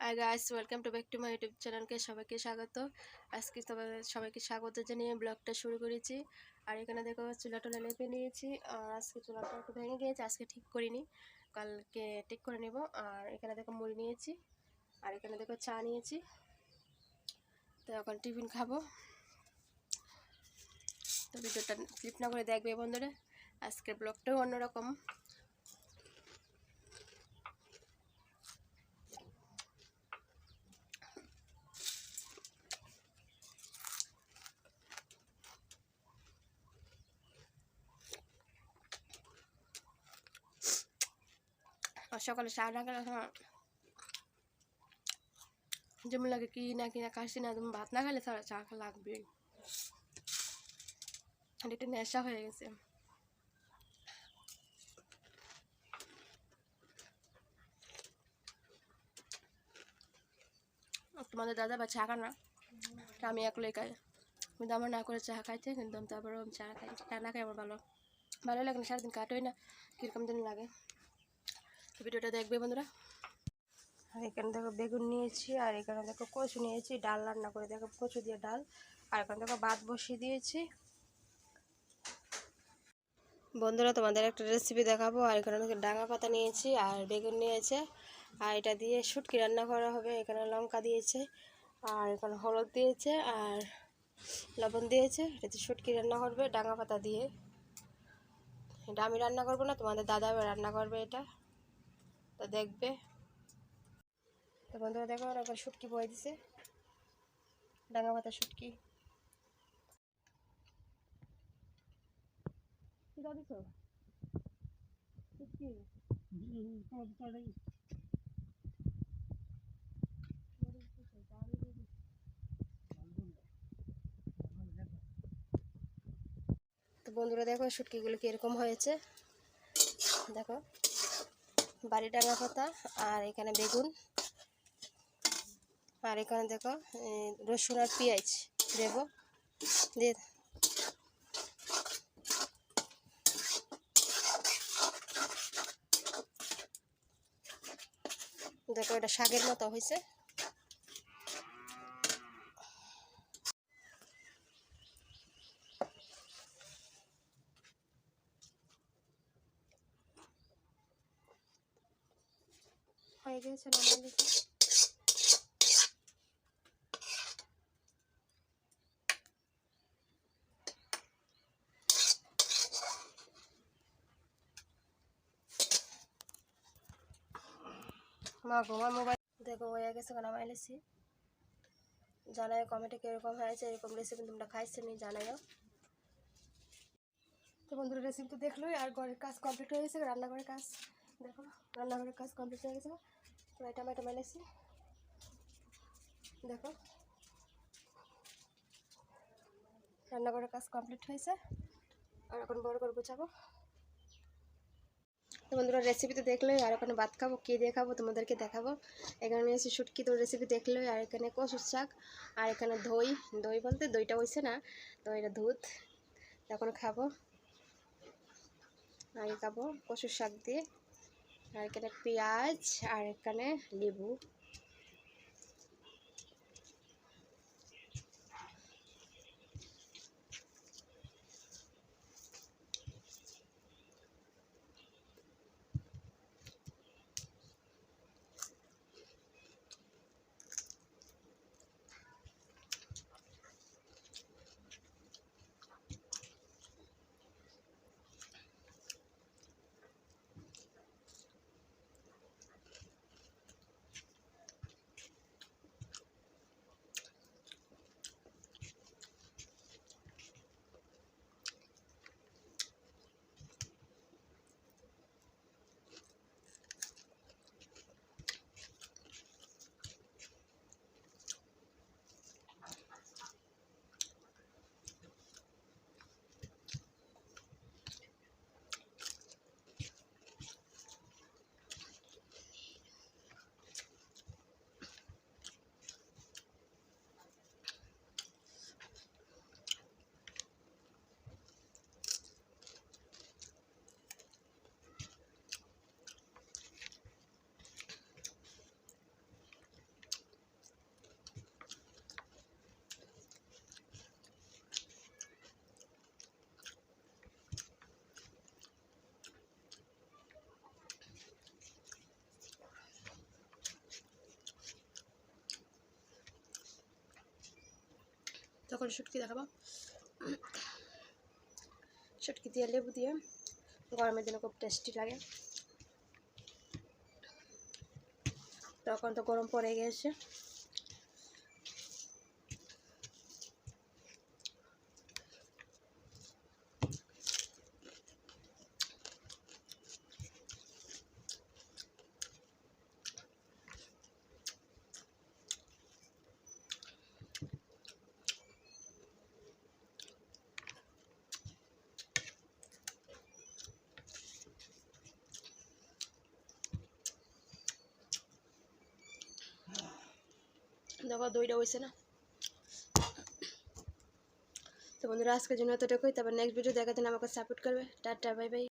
Guys welcome to back to my YouTube চ্যানেলকে সবাইকে স্বাগত। আজকে সবাই সবাইকে স্বাগত জানিয়ে ব্লগটা শুরু করেছি। আর এখানে দেখো চুলাটা লেপে নিয়েছি। আর আজকে চুলাটা একটু ভেঙে গিয়েছে, আজকে ঠিক করিনি। কালকে ঠিক করে নেব। আর এখানে দেখো মুড়ি নিয়েছি। আর এখানে দেখো চা নিয়েছি। তো এখন টিফিন খাব। তো ভিডিওটা ক্লিপ না করে দেখবে বন্ধুরা। আজকের ব্লগটাও অন্যরকম। সকালে চা না খেলে যেমন লাগে কি না কি না খাসি না তুমি ভাত না খেলে তাহলে চা খা লাগবে আর নেশা হয়ে গেছে। তোমাদের দাদা বা চা খানা তা আমি একলাই খাই। কিন্তু আমার না করে চা খাইছে কিন্তু আমি চা খাই। চা না খাই আমার ভালো ভালো লাগে না, সারাদিন কাটোই না, কীরকম দিন লাগে। ভিডিওটা দেখবে বন্ধুরা। আর এখানে দেখো বেগুন নিয়েছি, আর এখানে দেখো কচু নিয়েছি, ডাল রান্না করে দেখো কচু দিয়ে ডাল। আর এখানে দেখো ভাত বসিয়ে দিয়েছি। বন্ধুরা, তোমাদের একটা রেসিপি দেখাবো। আর এখানে ডাঙা পাতা নিয়েছি, আর বেগুন নিয়েছে। আর এটা দিয়ে শুটকি রান্না করা হবে। এখানে লঙ্কা দিয়েছে, আর এখানে হলুদ দিয়েছে, আর লবণ দিয়েছে। এটা এটাতে শুটকি রান্না করবে ডাঙা পাতা দিয়ে। এটা আমি রান্না করব না, তোমাদের দাদা রান্না করবে এটা। তো দেখবে। তো বন্ধুরা দেখো একবার শুটকি বয়ে দিছে। ডাঙা পাতা শুটকি? তো বন্ধুরা দেখো শুটকিগুলো কীরকম হয়েছে। দেখো। বাড়ি ডাঙা পাতা আর এখানে বেগুন। আর এখানে দেখো রসুন আর পেঁয়াজ দেবো। দিয়ে দেখো, এটা শাকের মতো হয়েছে। হয়ে গেছে মা মোবাইল দেখো, হয়ে গেছে নামাই লেছি। জানাই কমেন্টে কীরকম হয়েছে, এরকম রেসিপি তোমরা খাইছো নি, জানাইও। তো বন্ধুরা রেসিপি তো দেখলোই, আর ঘরের কাজ কমপ্লিট হয়ে গেছে রান্নাঘরের কাজ। দেখো, রান্নাঘরের কাজ কমপ্লিট হয়ে গেছে প্রায় টমেটো মেলেছি দেখো। রান্নাঘরের কাজ কমপ্লিট হয়েছে। আর এখন বড় করে গুছাবো। তো বন্ধুরা রেসিপি তো দেখলোই আর ওখানে ভাত খাব, কে দিয়ে খাব তোমাদেরকে দেখাবো। এখানে নিয়েছি শুটকি তো রেসিপি দেখলোই আর এখানে কচুর শাক, আর এখানে দই। দই বলতে দইটা হয়েছে না, তো এটা দুধ। এখন খাব। আগে খাব কচুর শাক দিয়ে। আর এখানে পেঁয়াজ আর এখানে লেবু। তখন শুটকি দেখাবো। শুটকি দিয়ে লেবু দিয়ে গরমের দিনে খুব টেস্টি লাগে। তখন তো গরম পড়ে গেছে। দেখো দইটা হয়েছে না। তো বন্ধুরা, আজকের জন্য এতটুকুই। তারপর নেক্সট ভিডিও জন্য আমাকে সাপোর্ট করবে। Tata bye bye